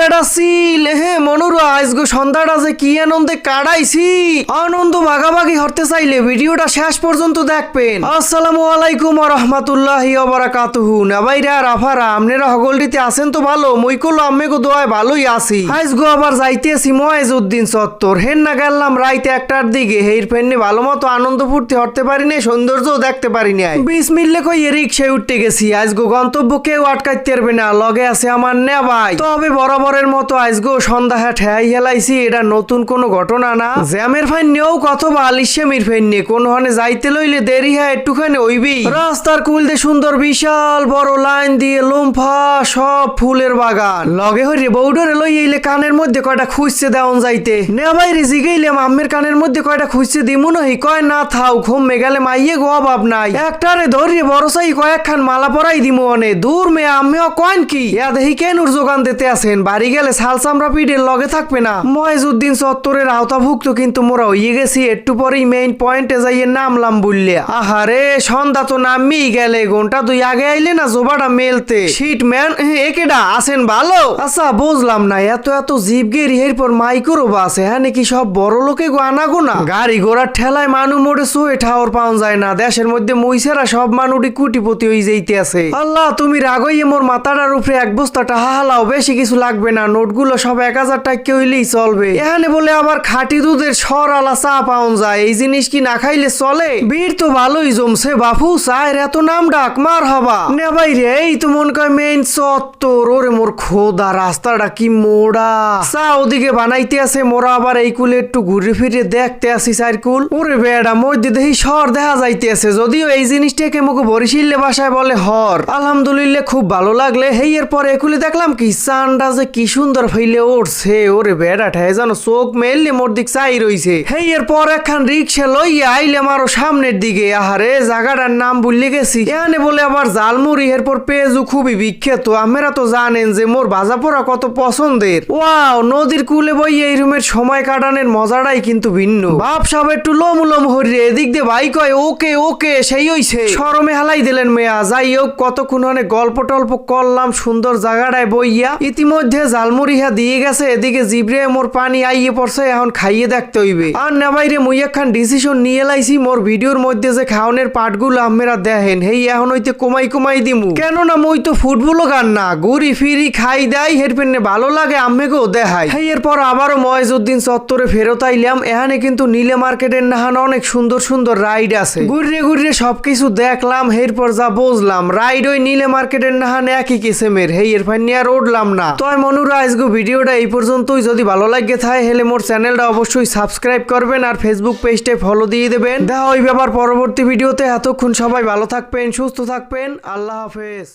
বেড়া আজগো সন্ধ্যাটা যে কি আনন্দে কাটাইছি। আনন্দ ভাগাভাগি চাইলে ভিডিওটা শেষ পর্যন্ত দেখবেন। আসসালামু আলাইকুম ওবারাকাতুহু। নাবাইরা, রাফারা আপনারা হগলটিতে আছেন তো ভালো? মই কলো আম্মে গো, দোয়ায় ভালোই আছি। আজগো আবার যাইতেছি ময়েজউদ্দিন চত্বর। হেন না গেলাম রাইতে একটার দিকে। হের ভালো মতো আনন্দ ফুর্তি হরতে পারি নাই দেখতে পারি বিশ মিললে কই রিক্সায় উঠতে গেছি। আজগো গন্তব্য কেউ আটকাইতে পারবে না। লগে আছে আমার নে ভাই তবে বরাবরের মতো আজগো সন্ধ্যা ঠেয়াই হেলাইছি, এটা নতুন কোনো ঘটনা না। জ্যামের ফাইন নেও কত বা আলিশ্যামির ফাইন নে কোন হনে যাইতে লইলে দেরি হয়, একটুখানি ওইবি রাস্তার কুল দিয়ে সুন্দর বিশাল বড় লাইন দিয়ে লুম্ফা সব ফুলের বাগান। লগে হইরে বৌডরে লই এলে কানের মধ্যে কয়টা খুঁজছে দেওয়ান যাইতে। নে ভাই রে জিগাইলাম আম্মের কানের মধ্যে কয়টা খুঁজছে দিমু নহি, কয় না থাও, ঘুম মেগালে মাইয়ে গো অভাব নাই। একটারে ধরিয়ে বড় সাই কয়েকখান মালা পরাই দিমু অনে, দূর মেয়ে আম্মেও কয়েন কি? ইয়া দেখি কেন যোগান দিতে আছেন বাড়ি গেলে সাল চামড়া পিঠের লগে থাকবে না। ময়জুদ্দিন চত্বরের আওতাভুক্ত কিন্তু মোরা হইয়ে গেছি, একটু পরেই মেইন পয়েন্টে যাইয়ে নামলাম বললে আহারে, সন্ধ্যা তো নামই গেলে, ঘণ্টা দুই আগে আইলে না জোবাটা মেলতে। শিট ম্যান একেডা আছেন ভালো? আচ্ছা বুঝলাম না, এত এত জিপ গেরি, এরপর মাইক্রো বাস হ্যাঁ নাকি সব বড় লোকে গো আনা গো না গাড়ি ঘোড়ার ঠেলায় মানু মোড়ে সোয়ে ঠাওর পাওয়া যায় না, দেশের মধ্যে মুইসেরা সব মানুষই কুটিপতি হয়ে যাইতে আছে আল্লাহ, তুমি রাগইয়ে মোর মাথাটার উপরে এক বস্তাটা হাহালাও বেশি কিছু লাগবে না, নোটগুলো সব এক হাজার টাকা হইলেই চলবে। এখানে বলে আবার খাঁটি দুধের সর আলা চা পাওয়া যায়। এই জিনিস কি না খাইলে চলে? বীর তো ভালোই জমছে বাপু, চায়ের এত নাম ডাক, মার হবা। নে ভাই রে এই তো মন কয় মেইন চত্বর। ওরে মোর খোদা, রাস্তাটা কি মোড়া। চা ওদিকে বানাইতে আছে, মোরা আবার এই কুলে একটু ঘুরে ফিরে দেখতে আসি চার কুল ওরে বেড়া মধ্যে দেখি শহর দেখা যাইতে আছে। যদিও এই জিনিসটাকে মুখে বরিশিল্লে বাসায় বলে হর। আলহামদুলিল্লাহ খুব ভালো লাগলে। হেই এর পরে একুলে দেখলাম কি চানটা যে কি সুন্দর ফেলে উঠছে ওরে বেড়া ঠায় যেন চোখ মেললে মোর দিক চাই রইছে। হেই এর পর একখান রিক্সা লইয়া আইলাম আরও সামনের দিকে। আহারে, জায়গাটার নাম ভুলে গেছি। এখানে বলে আবার জালমুড়ি এরপর পেঁয়াজু খুবই বিখ্যাত। আমরা তো জানেন যে মোর ভাজা পোড়া কত পছন্দের। ওয়াও, নদীর কুলে বই এই রুমের সময় কাটানোর মজাটাই কিন্তু ভিন্ন। বাপ সব একটু লোম লোম হরিয়ে এদিক দিয়ে ভাই কয়, ওকে ওকে, সেই হইছে। সরমে হালাই দিলেন মেয়া। যাই হোক, কতক্ষণ অনেক গল্প টল্প করলাম সুন্দর জায়গাটায় বইয়া। ইতিমধ্যে জালমুড়িহা দিয়ে গেছে, এদিকে জিবরে মোর পানি আইয়ে পড়ছে, এখন খাইয়ে দেখতে হইবে। আর না বাইরে মুই একখান ডিসিশন নিয়ে লাইছি, মোর ভিডিওর মধ্যে যে খাওয়ানোর পাটগুলো আমেরা দেখেন, হেই, এখন হইতে কমাই কমাই দিমু। কেননা মই তো ফুটবলও গান না, ঘুরি ফিরি খাই দেয় হেরপেনে ভালো লাগে আম্মেকেও দেখাই। হেই, এরপর আবারও ময়জুদ্দিন চত্বরে ফেরত আইলাম, এখানে কিন্তু নীলে মার্কেটের নাহান অনেক সুন্দর সুন্দর রাইড আছে। ঘুরে ঘুরে সবকিছু দেখলাম এরপর যা বুঝলাম, রাইড ওই নীলে মার্কেটের নাহান একই কিসেমের, হেই, এর ফাইন নিয়ে আর উঠলাম না। তয় মনুরা আজকে ভিডিওটা এই পর্যন্তই। যদি ভালো লাগে থাকে হেলে মোর চ্যানেলটা অবশ্যই সাবস্ক্রাইব করবেন আর ফেসবুক পেজটে ফলো দিয়ে দেবেন। দেখা ওই ব্যাপার পরবর্তী ভিডিওতে। এতক্ষণ সবাই ভালো থাকবেন, সুস্থ থাকবেন। আল্লাহ হাফেজ।